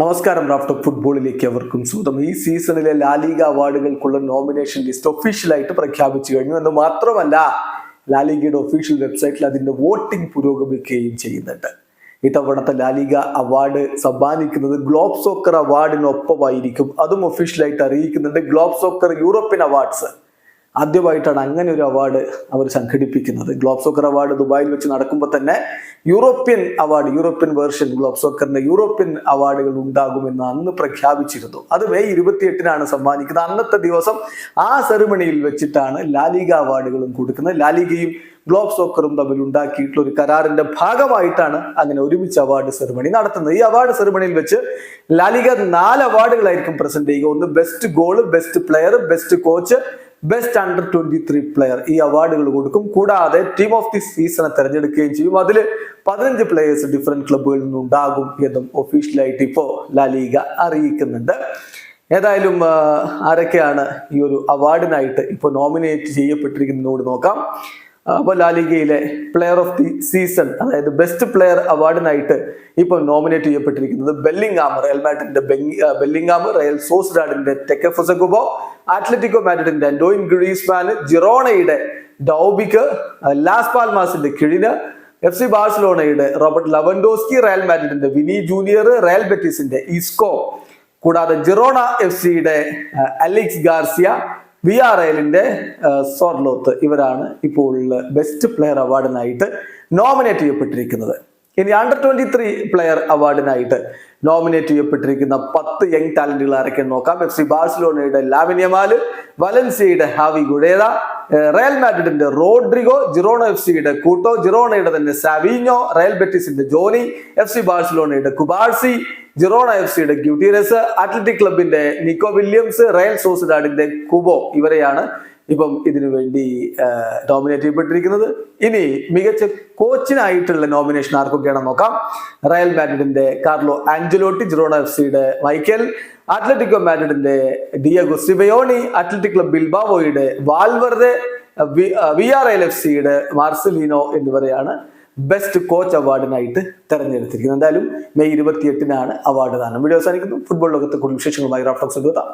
നമസ്കാരം റാഫ്റ്റ് ഫുട്ബോളിലേക്ക് അവർക്കും സ്വാഗതം. ഈ സീസണിലെ ലാലിക അവാർഡുകൾക്കുള്ള നോമിനേഷൻ ലിസ്റ്റ് ഒഫീഷ്യലായിട്ട് പ്രഖ്യാപിച്ചു കഴിഞ്ഞു. എന്ന് മാത്രമല്ല ലാലിഗയുടെ ഒഫീഷ്യൽ വെബ്സൈറ്റിൽ അതിന്റെ വോട്ടിംഗ് പുരോഗമിക്കുകയും ചെയ്യുന്നുണ്ട്. ഇത്തവണത്തെ ലാലിക അവാർഡ് സമ്മാനിക്കുന്നത് ഗ്ലോബ് സോക്കർ അവാർഡിനൊപ്പമായിരിക്കും അതും ഒഫീഷ്യലായിട്ട് അറിയിക്കുന്നുണ്ട് ഗ്ലോബ് സോക്കർ യൂറോപ്യൻ അവാർഡ്സ് ആദ്യമായിട്ടാണ് അങ്ങനെ ഒരു അവാർഡ് അവർ സംഘടിപ്പിക്കുന്നത്. ഗ്ലോബ് സോക്കർ അവാർഡ് ദുബായിൽ വെച്ച് നടക്കുമ്പോൾ തന്നെ European award European version Globe സോക്കറിന്റെ European അവാർഡുകൾ ഉണ്ടാകുമെന്ന് അന്ന് പ്രഖ്യാപിച്ചിരുന്നു. അത് മെയ് ഇരുപത്തിയെട്ടിനാണ് സമ്മാനിക്കുന്നത്. അന്നത്തെ ദിവസം ആ സെറിമണിയിൽ വെച്ചിട്ടാണ് ലാലിക അവാർഡുകളും കൊടുക്കുന്നത്. ലാലിഗയും ഗ്ലോബ് സോക്കറും തമ്മിൽ ഉണ്ടാക്കിയിട്ടുള്ള ഒരു കരാറിന്റെ ഭാഗമായിട്ടാണ് അങ്ങനെ ഒരുമിച്ച് അവാർഡ് സെറിമണി നടത്തുന്നത്. ഈ അവാർഡ് സെറിമണിയിൽ വെച്ച് ലാലിക നാല് അവാർഡുകളായിരിക്കും പ്രസന്റ് ചെയ്യുക. ഒന്ന് best goal best player best coach best under twenty three player ഈ അവാർഡുകൾ കൊടുക്കും. കൂടാതെ ടീം ഓഫ് ദി സീസണെ തെരഞ്ഞെടുക്കുകയും ചെയ്യും. അതിൽ പതിനഞ്ച് പ്ലേയേഴ്സ് ഡിഫറെന്റ് ക്ലബ്ബുകളിൽ നിന്നുണ്ടാകും എന്നും ഒഫീഷ്യലായിട്ട് ഇപ്പോൾ ലാലീഗ അറിയിക്കുന്നുണ്ട്. ഏതായാലും ആരൊക്കെയാണ് ഈ ഒരു അവാർഡിനായിട്ട് ഇപ്പോൾ നോമിനേറ്റ് ചെയ്യപ്പെട്ടിരിക്കുന്നതിനോട് നോക്കാം. അപ്പോൾ ലാലിഗയിലെ പ്ലെയർ ഓഫ് ദി സീസൺ അതായത് ബെസ്റ്റ് പ്ലെയർ അവാർഡിനായിട്ട് ഇപ്പോൾ നോമിനേറ്റ് ചെയ്യപ്പെട്ടിരിക്കുന്നത് ബെല്ലിംഗാം റയൽ മാഡ്രിഡിന്റെ ബെല്ലിംഗാം റയൽ സോസ്ഡാഡിന്റെ ടെക്കഫുസഗുബോ അത്ലറ്റിക്കോ മാഡ്രിഡിന്റെ ഡോയിൻ ഗ്രീസ്മാൻ ജിറോണയുടെ ഡൌബിക്ക് ലാസ് പാൽമാസിന്റെ കിഴിന് എഫ് സി ബാഴ്സലോണയുടെ റോബർട്ട് ലവൻഡോസ്കി റയൽ മാഡ്രിഡിന്റെ വിനി ജൂനിയർ റയൽ ബെറ്റിസിന്റെ ഇസ്കോ. കൂടാതെ ജിറോണ എഫ് സിയുടെ അലക്സ് ഗാർസിയ വി ആർ എല്ലിന്റെ സോർലോത്ത് ഇവരാണ് ഇപ്പോൾ ബെസ്റ്റ് പ്ലെയർ അവാർഡിനായിട്ട് നോമിനേറ്റ് ചെയ്യപ്പെട്ടിരിക്കുന്നത്. ഇനി അണ്ടർ ട്വന്റി ത്രീ പ്ലെയർ അവാർഡിനായിട്ട് നോമിനേറ്റ് ചെയ്യപ്പെട്ടിരിക്കുന്ന പത്ത് യങ് ടാലന്റുകൾ ആരൊക്കെ നോക്കാം. എഫ് സി ബാഴ്സലോണയുടെ ലാവിനിയമാൽ വലൻസിയയുടെ ഹാവി ഏഹ് റയൽ മാഡ്രിഡിന്റെ റോഡ്രിഗോ ജിറോണ എഫ് സിയുടെ കൂട്ടോ ജിറോണയുടെ തന്നെ സാവിഞ്ഞോ റയൽ ബെറ്റിസിന്റെ ജോണി എഫ് സി ബാഴ്സലോണയുടെ കുബാർസി ജിറോണ എഫ് സിയുടെ ഗ്യൂട്ടീരസ് അത്ലറ്റിക് ക്ലബിന്റെ നിക്കോ വില്യംസ് റയൽ സോസിഡാഡിന്റെ കുബോ ഇവരെയാണ് ഇപ്പം ഇതിനു വേണ്ടി നോമിനേറ്റ് ചെയ്യപ്പെട്ടിരിക്കുന്നത്. ഇനി മികച്ച കോച്ചിനായിട്ടുള്ള നോമിനേഷൻ ആർക്കൊക്കെയാണെന്ന് നോക്കാം. റയൽ മാഡ്രിഡിന്റെ കാർലോ ആഞ്ചലോട്ടി ജിറോണ എഫ് സിയുടെ മൈക്കൽ അത്ലറ്റിക്കോ മാഡ്രിഡിന്റെ Diego Simeone Athletic club ബിൽബാവോയുടെ Valverde V R L F സിയുടെ മാർസലിനോ എന്നിവരെയാണ് ബെസ്റ്റ് കോച്ച് അവാർഡിനായിട്ട് തെരഞ്ഞെടുത്തിരിക്കുന്നത് എന്തായാലും മെയ് ഇരുപത്തിയെട്ടിനാണ് അവാർഡ് ദാനം. വീഡിയോ അവസാനിക്കുന്നു. ഫുട്ബോൾ ലോകത്തെ കൂടുതൽ വിശേഷങ്ങളുമായി റാഫ്ലോക്സ് എത്താം